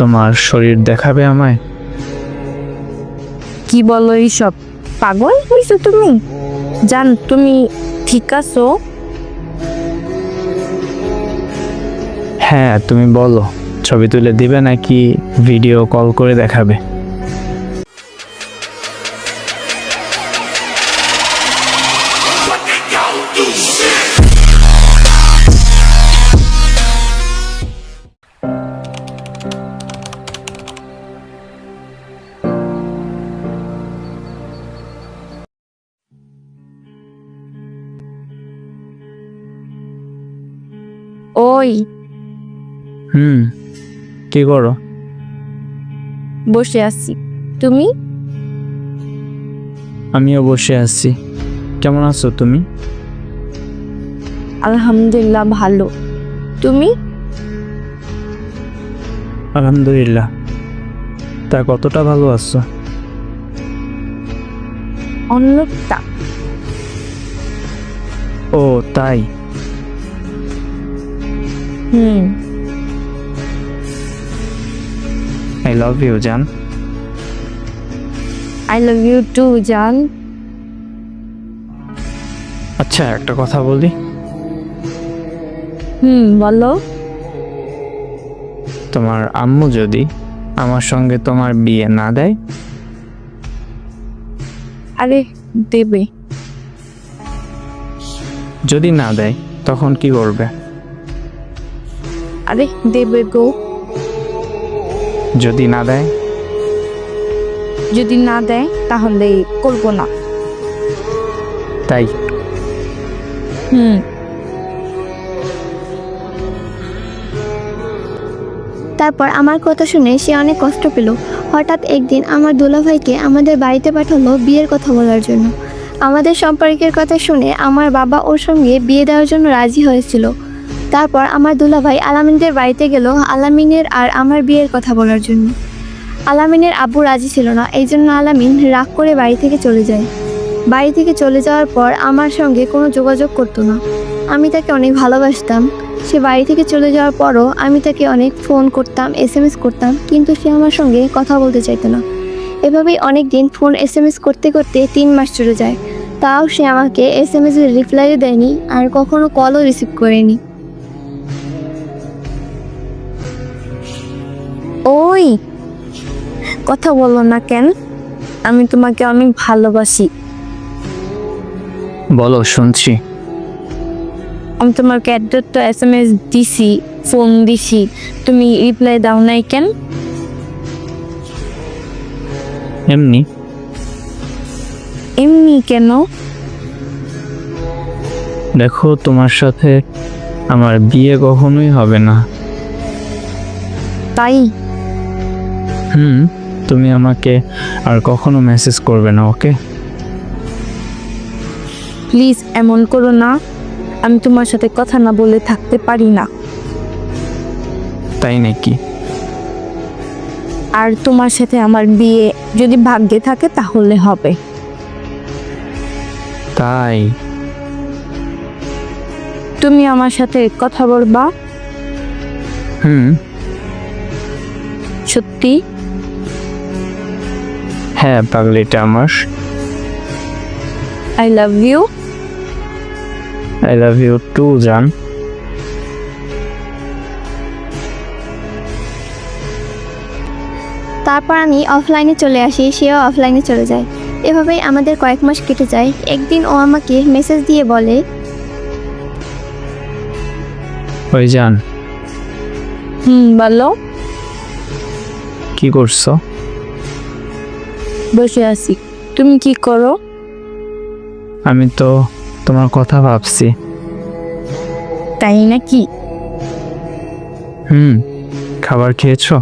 তোমার শরীর দেখাবে আমায়? কি বলো এইসব? পাগল বলছো তুমি? জান তুমি ঠিক আছো? হ্যাঁ তুমি বলো। ছবি তুলে দিবে নাকি ভিডিও কল করে দেখাবে? ওই হুম কি করো? বসে আছি। তুমি? আমিও বসে আছি। কেমন আছো তুমি? আলহামদুলিল্লাহ ভালো। তুমি? আলহামদুলিল্লাহ। তা কতটা ভালো আছো? অন্যটা। ও তাই? হুম। আই লাভ ইউ জান আই লাভ ইউ টু জান আচ্ছা একটা কথা বলি। হুম বলো। তোমার আম্মু যদি আমার সঙ্গে তোমার বিয়ে না দেয়? আরে দেবে। যদি না দেয় তখন কি করবে? আরে দেবে গো। যদি না দেয়? যদি না দেয় তাহলে করব না। তাই? হুম। তারপর আমার কথা শুনে সে অনেক কষ্ট পেল। হঠাৎ একদিন আমার দুলাভাইকে আমাদের বাড়িতে পাঠালো বিয়ের কথা বলার জন্য। আমাদের সম্পর্কের কথা শুনে আমার বাবা ওর সঙ্গে বিয়ে দেওয়ার জন্য রাজি হয়েছিল। তারপর আমার দুলাভাই আলামিনদের বাড়িতে গেল আলামিনের আর আমার বিয়ের কথা বলার জন্য। আলামিনের আব্বু রাজি ছিল না এই জন্য আলামিন রাগ করে বাড়ি থেকে চলে যায়। বাড়ি থেকে চলে যাওয়ার পর আমার সঙ্গে কোনো যোগাযোগ করতো না। আমি তাকে অনেক ভালোবাসতাম। সে বাড়ি থেকে চলে যাওয়ার পরও আমি তাকে অনেক ফোন করতাম এস এম এস করতাম, কিন্তু সে আমার সঙ্গে কথা বলতে চাইতো না। এভাবেই অনেক দিন ফোন এস এম এস করতে করতে তিন মাস চলে যায়। তাও সে আমাকে এস এম এসের রিপ্লাইও দেয়নি আর কখনো কলও রিসিভ করেনি। কথা বলো না কেন? আমি তোমাকে অনেক ভালোবাসি। বলো শুনছি। আমি তোমাকে একটা এস এম এস দিছি ফোন দিছি। তুমি রিপ্লাই দাও নাই কেন? এমনি। এমনি কেন? দেখো তোমার সাথে আমার বিয়ে কখনোই হবে না। তাই? হুম। তুমি আমাকে আর কখনো মেসেজ করবে না ওকে প্লিজ এমন করো না। আমি তোমার সাথে কথা না বলে থাকতে পারি না। তাই নাকি? আর তোমার সাথে আমার বিয়ে যদি ভাগ্যে থাকে তাহলে হবে। তাই? তুমি আমার সাথে কথা বলবা? হুম। সত্যি? হ্যাঁ পাগলিটা আমার। I love you I love you too জান। তারপর আমি অফলাইনে চলে আসি সেও অফলাইনে চলে যায়। এভাবেই আমাদের কয়েক মাস কেটে যায়। একদিন ও আমাকে মেসেজ দিয়ে বলে ওই জান। হুম বলো। কি করছ? বসে আছি। তুমি কি করো? আমি তো তোমার কথা ভাবছি। তাই নাকি? হুম খাবার খেয়েছো?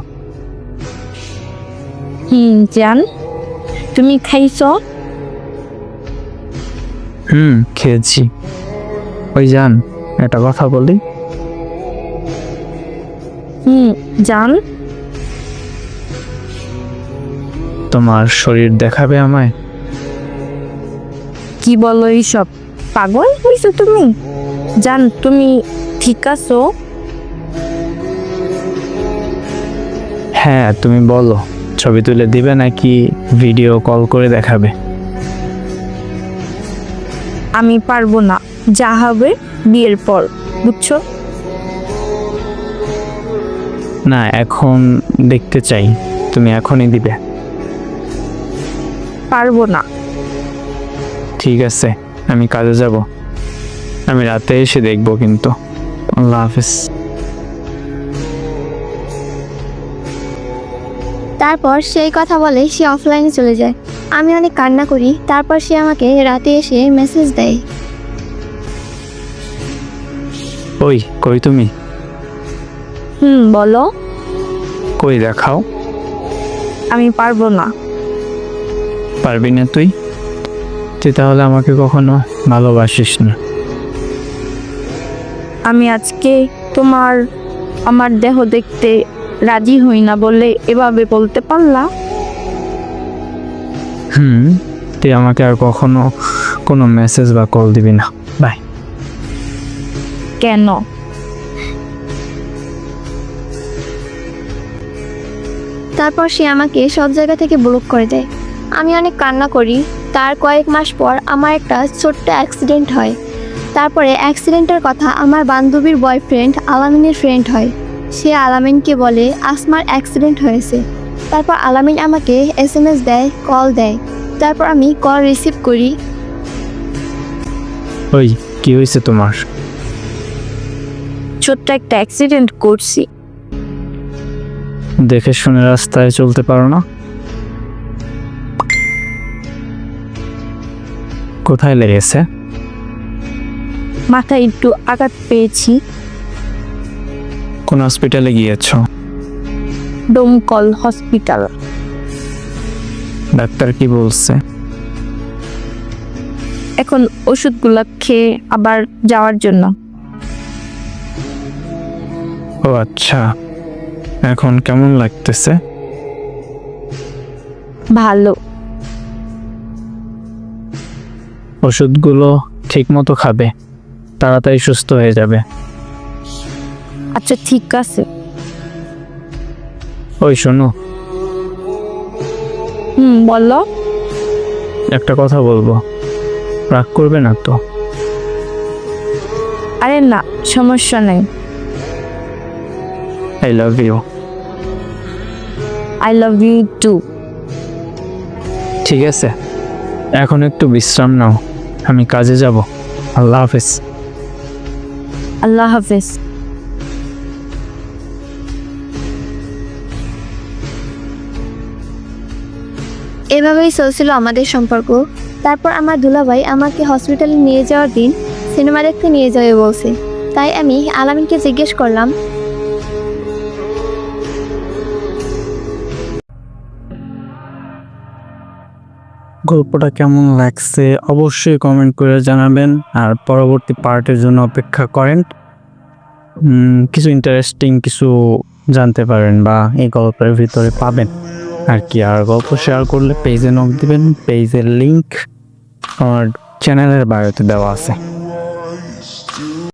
হুম জান। তুমি খাইছো? হুম খেয়েছি। ওই জান একটা কথা বলি। হুম জান। তোমার শরীর দেখাবে আমায়? কি বলো এইসব? পাগল হয়েছো তুমি? জান তুমি ঠিক আছো? হ্যাঁ তুমি বলো ছবি তুলে দিবে নাকি ভিডিও কল করে দেখাবে? আমি পারব না যা হবে বিয়ের পর বুঝছ? না এখন দেখতে চাই তুমি এখনই দিবে। পারব না। ঠিক আছে আমি কাজে যাব। আমি রাতে এসে দেখব কিন্তু। আল্লাহ হাফিজ। তারপর সেই কথা বলে সে অফলাইনে চলে যায়। আমি অনেক কান্না করি তারপর সে আমাকে রাতে এসে মেসেজ দেয়। ওই কই তুমি? হুম বলো। কই দেখাও। আমি পারব না। পারবি না তুই? তুই তাহলে আমাকে কখনো ভালোবাসিস না। আমি আজকে তোমার আমার দেহ দেখতে রাজি হই না বলে এভাবে বলতে পারলা? হুম তুই আমাকে আর কখনো কোনো মেসেজ বা কল দিবি না। বাই কেন? তারপর সে আমাকে সব জায়গা থেকে ব্লক করে দেয়। আমি অনেক কান্না করি। তার কয়েক মাস পর আমার একটা ছোট্ট অ্যাক্সিডেন্ট হয়। তারপরে অ্যাক্সিডেন্টের কথা আমার বান্ধবীর বয়ফ্রেন্ড আলামিনের ফ্রেন্ড হয়। সে আলামিনকে বলে আসমার অ্যাক্সিডেন্ট হয়েছে। তারপর আলামিন আমাকে এস এম এস দেয় কল দেয়। তারপর আমি কল রিসিভ করি। ওই কি হয়েছে তোমার? ছোট্ট একটা অ্যাক্সিডেন্ট করছি। দেখে শুনে রাস্তায় চলতে পারো না? কোথায় লেগেছে? মাথায় একটু আঘাত পেয়েছি। কোন হসপিটালে গিয়েছো? ডোমকল হসপিটাল ডাক্তার কি বলছে? এখন ওষুধগুলো খেয়ে আবার যাওয়ার জন্য। ও আচ্ছা। এখন কেমন লাগতেছে? ভালো। ওষুধগুলো ঠিক মতো খাবে তাড়াতাড়ি সুস্থ হয়ে যাবে। আচ্ছা ঠিক আছে। ওই শোনো। হুম বলো। একটা কথা বলব। রাগ করবে না তো? আরে না সমস্যা নেই। I love you I love you too ঠিক আছে। এখন একটু বিশ্রাম নাও। আমি কাজে যাব। আল্লাহ হাফেজ। আল্লাহ হাফেজ। এভাবেই চলছিল আমাদের সম্পর্ক। তারপর আমার দুলাভাই আমাকে হসপিটালে নিয়ে যাওয়ার দিন সিনেমা দেখতে নিয়ে যাবে বলছে। তাই আমি আলামিনকে জিজ্ঞেস করলাম গল্পটা কেমন লাগছে অবশ্যই কমেন্ট করে জানাবেন। আর পরবর্তী পার্টের জন্য অপেক্ষা করেন। কিছু ইন্টারেস্টিং কিছু জানতে পারেন বা এই গল্পের ভিতরে পাবেন। আর কি, আর গল্প শেয়ার করলে পেজে নক দিবেন। পেজের লিঙ্ক আমার চ্যানেলের বায়োতে দেওয়া আছে।